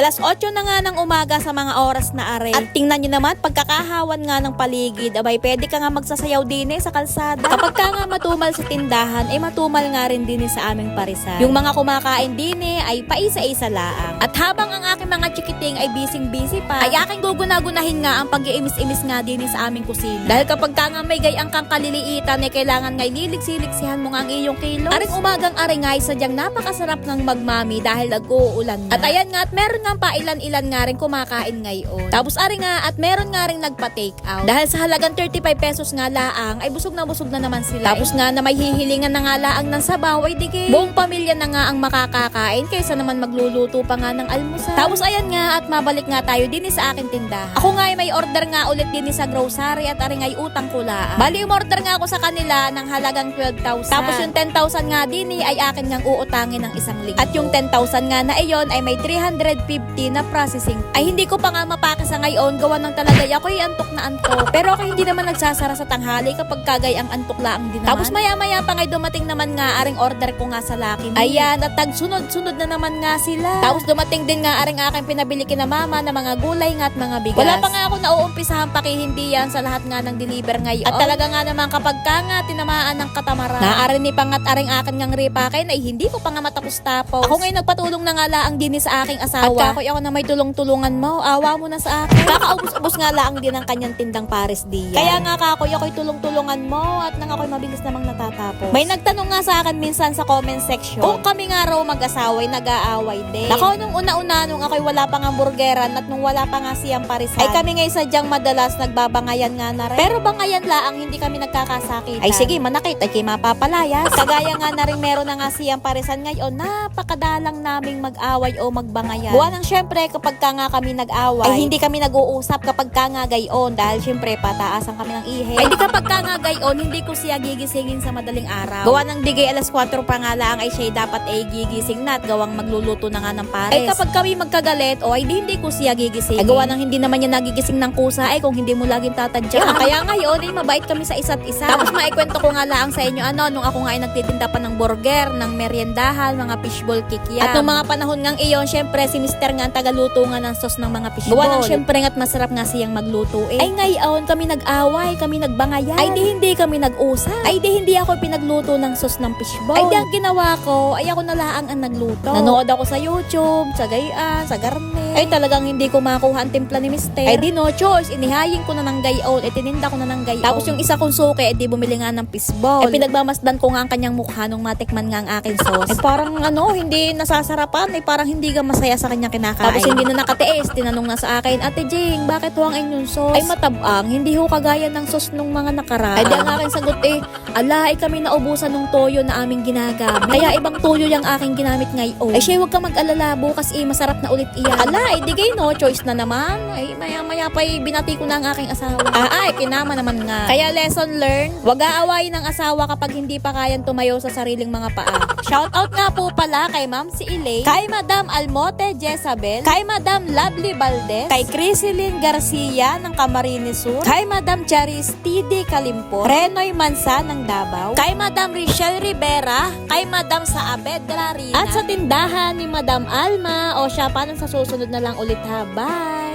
Alas 8 na nga ng umaga sa mga oras na are. At tingnan nyo naman, pagkakahawan nga ng paligid, abay pwede ka nga magsasayaw din eh sa kalsada. Kapag ka nga matumal sa tindahan, ay matumal nga rin din eh sa aming parisan. Yung mga kumakain din eh, ay paisa-isa laang. At habang ang aking mga chikiting ay busy-busy pa, ay aking guguna-gunahin nga ang pag-iimis-imis nga din eh sa aming kusina. Dahil kapag ka nga may gayang kang kaliliitan, eh kailangan nga ililigsi-liksihan mo nga ang iyong kilos. Aring umagang aring nga ay sadyang napakasarap ng magmami dahil nag-uulan na. At ayan nga, at meron nga pa ilan-ilan nga rin kumakain ngayon. Tapos ari nga, at meron nga rin nagpa-take out. Dahil sa halagang 35 pesos nga laang, ay busog na busog na naman sila. Tapos nga na may hihilingan na nga laang ng sabaw, ay dige. Buong pamilya na nga ang makakakain kaysa naman magluluto pa nga ng almusal. Tapos ayan nga, at mabalik nga tayo din sa akin tindahan. Ako nga ay may order nga ulit din sa grocery at ari nga ay utang ko laang. Bali, umorder nga ako sa kanila ng halagang 12,000. Tapos yung 10,000 nga din eh, ay akin ngang uutangin ng isang linggo. At yung 10,000 nga na iyon ay may 350 na processing. Ay hindi ko pa nga mapake sa ngayon, gawa ng talaga ako'y antok na antok. Pero ako hindi naman nagsasara sa tanghali kapag kagay ang antok laang din naman. Tapos maya maya pa ngay dumating naman nga aring order ko nga sa Lucky Me. Ayan, at tagsunod-sunod na naman nga sila. Tapos dumating din nga aring aking pinabili kina mama na mga gulay nga at mga bigas. Wala pa nga ako nauumpisahan pakihindi yan sa lahat nga ng deliver ngayon. At talaga nga naman kapag ka nga tinamaan ng katamaran. Naarin ni pangat aring akin ngang ripake na hindi ko pa nga matapos tapos. Ako ngayon nagpatulong na nga laang din sa aking asawa. At kakoy ako na may tulong-tulungan mo. Awa mo na sa akin. Kakaubos-ubos nga laang din ang kanyang tindang Paris Dian. Kaya nga kakoy ako'y tulong-tulungan mo at nang ako'y mabilis namang natatapos. May nagtanong nga sa akin minsan sa comment section kung kami nga raw mag-asaway nag-aaway din. Nako nung una-una nung ako'y wala pa nga burgeran at nung wala pa nga siyang parisan ay kami ngay sadyang madalas nagbabangayan nga na rin. Pero bangayan laang hindi kami nagkakasakit. Ay sige manakit ay kay mapapalayas. Kagaya nga na rin meron na nga siyang parisan ngayon napakadalang naming mag-away o magbangayan. Buwan ng syempre kapag ka nga kami nag-away ay hindi kami nag-uusap kapag ka nga gayon dahil syempre pataasan kami ng ihe. Ay di kapag ka nga gayon hindi ko siya gigisingin sa madaling araw. Gawa ng digay alas 4 pa nga lang ay siya dapat ay gigising na at gawang magluluto na nga ng pares. Ay kapag kami magkagalit o ay di hindi ko siya gigising. Ay gawa ng hindi naman niya nagigising ng kusa ay kung hindi mo laging tatadya. Kaya ngayon ay mabait kami sa isa't isa. Tapos maikwento ko nga lang sa inyo ano nung ako nga ay nagtitinda pa ng burger, ng meriendahan, mga fishball kikiam. At nung mga panahon ngang iyon, syempre si Mr. nga ang tagaluto nga ng sauce ng mga fishball. Gawa ng syempre nga't masarap nga siyang magluto eh. Ay ngayon kami nag-away, kami nagbangayan. Ay di hindi kami nag-usap. Ay di hindi ako pinagluto ng sauce ng fishball. Ay di ang ginawa ko, ay ako na laang ang nagluto. Nanood ako sa YouTube, sa gayaan, sa garne. Ay talagang hindi ko makuha ang timpla ni Mr. Ay di no choice, inihayin ko na ng gayon, eh tininda ko na ng gayon. Tapos yung isa kong suke, eh di bumili nga ng fishball. Eh pinagmamasdan ko nga ang kanyang mukha nung matikman nga ang aking sauce. Eh parang ano, hindi nasasarapan, eh parang hindi ka masaya sa kanyang kinakain. Tapos hindi na nakatiis, tinanong na sa akin, Ate Jing, bakit ho ang inyong sauce? Ay matabang, hindi ho kagaya ng sauce nung mga nakaraan. Ay di ang aking sagot eh, ala, ay kami naubusan ng toyo na aming ginagamit. Kaya ibang toyo yung aking ginamit ngayon. Ay siya, huwag ka mag-alala, bukas eh, masarap na ulit iyan. Ala, ay di gay no, choice na naman. Ay maya maya pa eh, binati ko na ang aking asawa. Ah, ay, kinama naman nga. Kaya lesson learned, wag aawayin ng asawa kapag hindi pa kayang tumayo sa sariling mga paa. Shout out nga po pala kay Ma'am si Elaine, kay Madam Almote Jezabel, kay Madam Lovely Valdez, kay Crisilyn Garcia ng Camarines Sur, kay Madam Charis TD Kalimpor, Renoy Mansa ng Davao, kay Madam Richelle Rivera, kay Madam Saabed Larina, at sa tindahan ni Madam Alma, o siya, paano sa susunod na lang ulit ha? Bye!